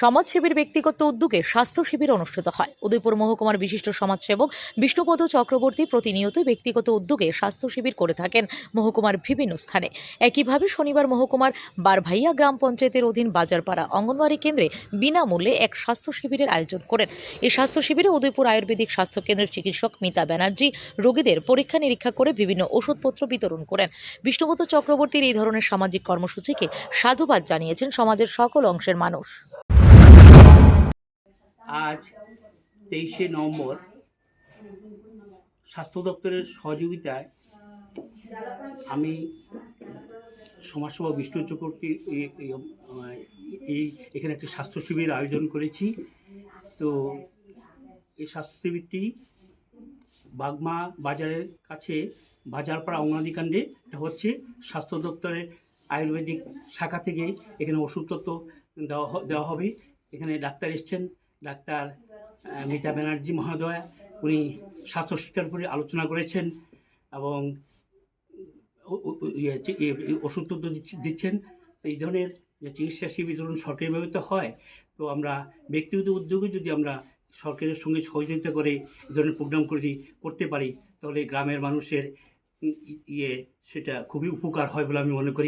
সমাজসেবীর ব্যক্তিগত উদ্যোগে স্বাস্থ্য শিবির অনুষ্ঠিত হয়। উদয়পুর মহকুমার বিশিষ্ট সমাজসেবক বিষ্ণুপদ চক্রবর্তী প্রতিনিয়ত ব্যক্তিগত উদ্যোগে স্বাস্থ্য শিবির করে থাকেন মহকুমার বিভিন্ন স্থানে। একইভাবে শনিবার মহকুমার বারভাইয়া গ্রাম পঞ্চায়েতের অধীন বাজারপাড়া অঙ্গনওয়াড়ি কেন্দ্রে বিনামূল্যে এক স্বাস্থ্য শিবিরের আয়োজন করেন। এই স্বাস্থ্য শিবিরে উদয়পুর আয়ুর্বেদিক স্বাস্থ্য কেন্দ্রের চিকিৎসক মিতা ব্যানার্জি রোগীদের পরীক্ষা নিরীক্ষা করে বিভিন্ন ওষুধপত্র বিতরণ করেন। বিষ্ণুপদ চক্রবর্তীর এই ধরনের সামাজিক কর্মসূচিকে সাধুবাদ জানিয়েছেন সমাজের সকল অংশের মানুষ। আজ তেইশে নভেম্বর স্বাস্থ্য দপ্তরের সহযোগিতায় আমি সমাজসেবা বিষ্ণু চক্রবর্তী এই- এখানে একটি স্বাস্থ্য শিবির আয়োজন করেছি। তো এই স্বাস্থ্য শিবিরটি বাগমা বাজারের কাছে, বাজারপাড়া অঙ্গনাদি কাণ্ডে এটা হচ্ছে। স্বাস্থ্য দপ্তরের আয়ুর্বেদিক শাখা থেকে এখানে ওষুধপত্র দেওয়া দেওয়া হবে। এখানে ডাক্তার এসছেন। ডাক্তার মিতা ব্যানার্জি মহোদয়া উনি স্বাস্থ্য শিক্ষার উপরে আলোচনা করেছেন এবং ওষুধ ইয়ে, ইয়ে, ওষুধপত্র দিচ্ছ- দিচ্ছেন। এই ধরনের যে চিকিৎসা শিবির ধরুন সরকারিভাবে তো হয় তো আমরা ব্যক্তিগত উদ্যোগে যদি আমরা সরকারের সঙ্গে সহযোগিতা করে এই ধরনের প্রোগ্রাম করে করতে পারি তাহলে গ্রামের মানুষের ইয়ে সেটা খুবই উপকার হয় বলে আমি মনে করি।